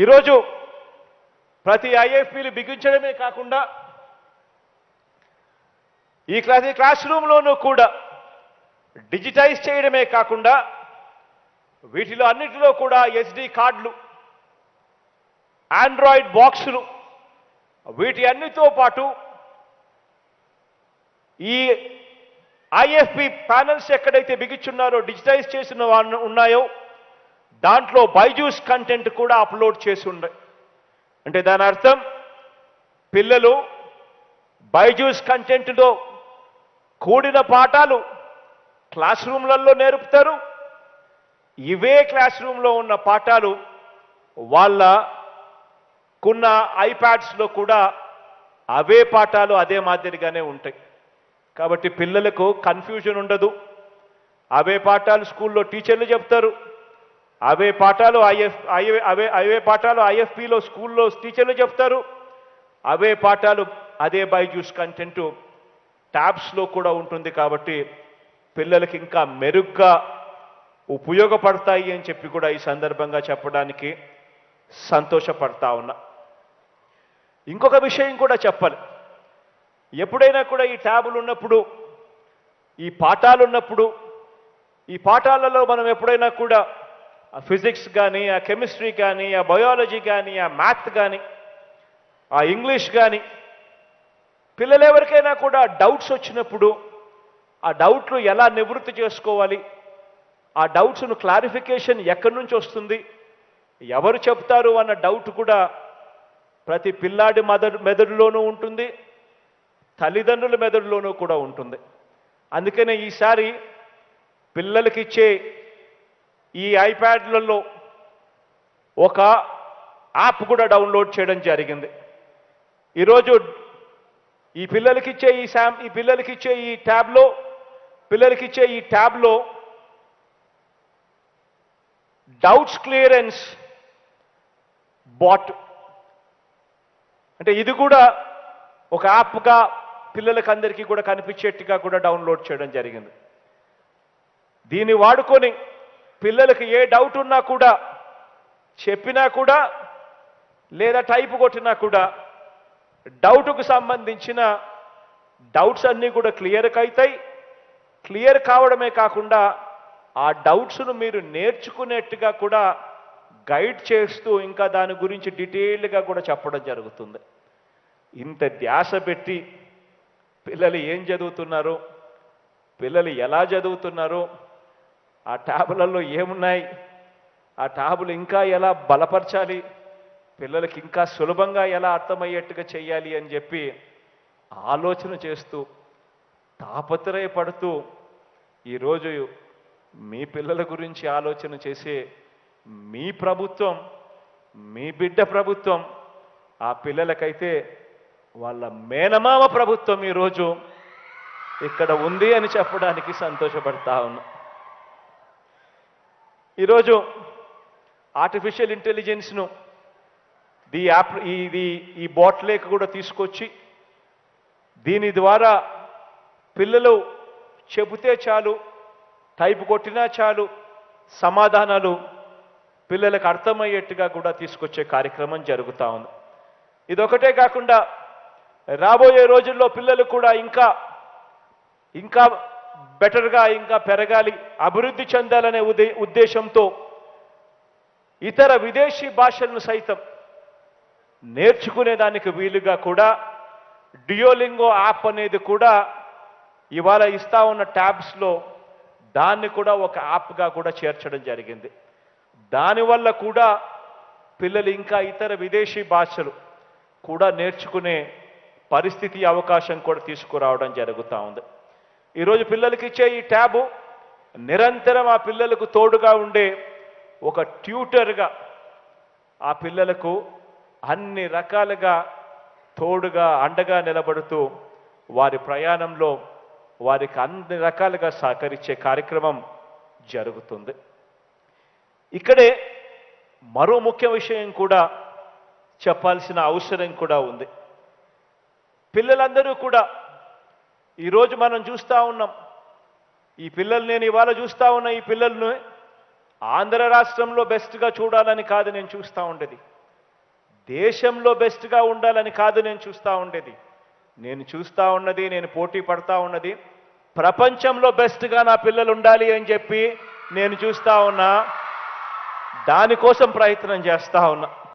ఈరోజు ప్రతి ఐఎఫ్పీలు బిగించడమే కాకుండా ఈ ప్రతి క్లాస్ రూమ్లోనూ కూడా డిజిటైజ్ చేయడమే కాకుండా వీటిలో అన్నిటిలో కూడా ఎస్డి కార్డులు ఆండ్రాయిడ్ బాక్సులు వీటి అన్నితో పాటు ఈ ఐఎఫ్పి ప్యానల్స్ ఎక్కడైతే బిగిచ్చున్నారో డిజిటైజ్ చేసిన ఉన్నాయో దాంట్లో బైజూస్ కంటెంట్ కూడా అప్లోడ్ చేసి ఉన్నాయి అంటే దాని అర్థం పిల్లలు బైజూస్ కంటెంట్తో కూడిన పాఠాలు క్లాస్ రూమ్లలో నేర్పుతారు. ఇవే క్లాస్ రూమ్లో ఉన్న పాఠాలు వాళ్ళకున్న ఐప్యాడ్స్లో కూడా అవే పాఠాలు అదే మాదిరిగానే ఉంటాయి. కాబట్టి పిల్లలకు కన్ఫ్యూజన్ ఉండదు. అవే పాఠాలు స్కూల్లో టీచర్లు చెప్తారు. అవే పాఠాలు ఐఎఫ్ అవే అవే అవే పాఠాలు ఐఎఫ్పిలో స్కూల్లో టీచర్లు చెప్తారు. అవే పాఠాలు అదే బైజూస్ కంటెంట్ ట్యాబ్స్లో కూడా ఉంటుంది కాబట్టి పిల్లలకి ఇంకా మెరుగ్గా ఉపయోగపడతాయి అని చెప్పి కూడా ఈ సందర్భంగా చెప్పడానికి సంతోషపడతా ఉన్నా. ఇంకొక విషయం కూడా చెప్పాలి. ఎప్పుడైనా కూడా ఈ ట్యాబులు ఉన్నప్పుడు ఈ పాఠాలు ఉన్నప్పుడు ఈ పాఠాలలో మనం ఎప్పుడైనా కూడా ఆ ఫిజిక్స్ కానీ ఆ కెమిస్ట్రీ కానీ ఆ బయాలజీ కానీ ఆ మ్యాథ్ కానీ ఆ ఇంగ్లీష్ కానీ పిల్లలు ఎవరికైనా కూడా డౌట్స్ వచ్చినప్పుడు ఆ డౌట్లు ఎలా నివృత్తి చేసుకోవాలి ఆ డౌట్స్ను క్లారిఫికేషన్ ఎక్కడి నుంచి వస్తుంది ఎవరు చెప్తారు అన్న డౌట్ కూడా ప్రతి పిల్లాడి మెదడు మెదడులోనూ ఉంటుంది తల్లిదండ్రుల మెదడులోనూ కూడా ఉంటుంది. అందుకనే ఈసారి పిల్లలకి ఇచ్చే ఈ ఐప్యాడ్లలో ఒక యాప్ కూడా డౌన్లోడ్ చేయడం జరిగింది. ఈరోజు ఈ పిల్లలకిచ్చే ఈ శామ్ ఈ పిల్లలకిచ్చే ఈ ట్యాబ్లో పిల్లలకిచ్చే ఈ ట్యాబ్లో డౌట్స్ క్లియరెన్స్ బాట్. అంటే ఇది కూడా ఒక యాప్గా పిల్లలకి అందరికీ కూడా కనిపించేట్టుగా కూడా డౌన్లోడ్ చేయడం జరిగింది. దీన్ని వాడుకొని పిల్లలకి ఏ డౌట్ ఉన్నా కూడా చెప్పినా కూడా లేదా టైప్ కొట్టినా కూడా డౌట్కు సంబంధించిన డౌట్స్ అన్నీ కూడా క్లియర్కి అవుతాయి క్లియర్ కావడమే కాకుండా ఆ డౌట్స్ను మీరు నేర్చుకునేట్టుగా కూడా గైడ్ చేస్తూ ఇంకా దాని గురించి డీటెయిల్డ్గా కూడా చెప్పడం జరుగుతుంది. ఇంత ధ్యాస పెట్టి పిల్లలు ఏం చదువుతున్నారు? పిల్లలు ఎలా చదువుతున్నారో? ఆ ట్యాబులలో ఏమున్నాయి? ఆ ట్యాబులు ఇంకా ఎలా బలపరచాలి? పిల్లలకి ఇంకా సులభంగా ఎలా అర్థమయ్యేట్టుగా చేయాలి అని చెప్పి ఆలోచన చేస్తూ తాపత్రయపడుతూ ఈరోజు మీ పిల్లల గురించి ఆలోచన చేసే మీ ప్రభుత్వం మీ బిడ్డ ప్రభుత్వం ఆ పిల్లలకైతే వాళ్ళ మేనమామ ప్రభుత్వం ఈరోజు ఇక్కడ ఉంది అని చెప్పడానికి సంతోషపడతా ఉన్నా. ఈరోజు ఆర్టిఫిషియల్ ఇంటెలిజెన్స్ను ఈ యాప్ ఇది ఈ బాట్లేక్ కూడా తీసుకొచ్చి దీని ద్వారా పిల్లలు చెబితే చాలు టైప్ కొట్టినా చాలు సమాధానాలు పిల్లలకు అర్థమయ్యేట్టుగా కూడా తీసుకొచ్చే కార్యక్రమం జరుగుతూ ఉంది. ఇదొకటే కాకుండా రాబోయే రోజుల్లో పిల్లలు కూడా ఇంకా ఇంకా బెటర్గా ఇంకా పెరగాలి అభివృద్ధి చెందాలనే ఉదే ఉద్దేశంతో ఇతర విదేశీ భాషలను సైతం నేర్చుకునేదానికి వీలుగా కూడా డియోలింగో యాప్ అనేది కూడా ఇవాళ ఇస్తా ఉన్న ట్యాబ్స్లో దాన్ని కూడా ఒక యాప్గా కూడా చేర్చడం జరిగింది. దానివల్ల కూడా పిల్లలు ఇంకా ఇతర విదేశీ భాషలు కూడా నేర్చుకునే పరిస్థితి అవకాశం కూడా తీసుకురావడం జరుగుతూ ఉంది. ఈరోజు పిల్లలకి ఇచ్చే ఈ ట్యాబు నిరంతరం ఆ పిల్లలకు తోడుగా ఉండే ఒక ట్యూటర్గా ఆ పిల్లలకు అన్ని రకాలుగా తోడుగా అండగా నిలబడుతూ వారి ప్రయాణంలో వారికి అన్ని రకాలుగా సహకరించే కార్యక్రమం జరుగుతుంది. ఇక్కడే మరో ముఖ్య విషయం కూడా చెప్పాల్సిన అవసరం కూడా ఉంది. పిల్లలందరూ కూడా ఈరోజు మనం చూస్తూ ఉన్నాం. ఈ పిల్లలు నేను ఇవాళ చూస్తూ ఉన్న ఈ పిల్లలను ఆంధ్ర రాష్ట్రంలో బెస్ట్గా చూడాలని కాదు నేను చూస్తూ ఉండేది. దేశంలో బెస్ట్గా ఉండాలని కాదు నేను చూస్తూ ఉండేది. నేను చూస్తూ ఉన్నది నేను పోటీ పడతా ఉన్నది. ప్రపంచంలో బెస్ట్గా నా పిల్లలు ఉండాలి అని చెప్పి నేను చూస్తూ ఉన్నా. దానికోసం ప్రయత్నం చేస్తూ ఉన్నా.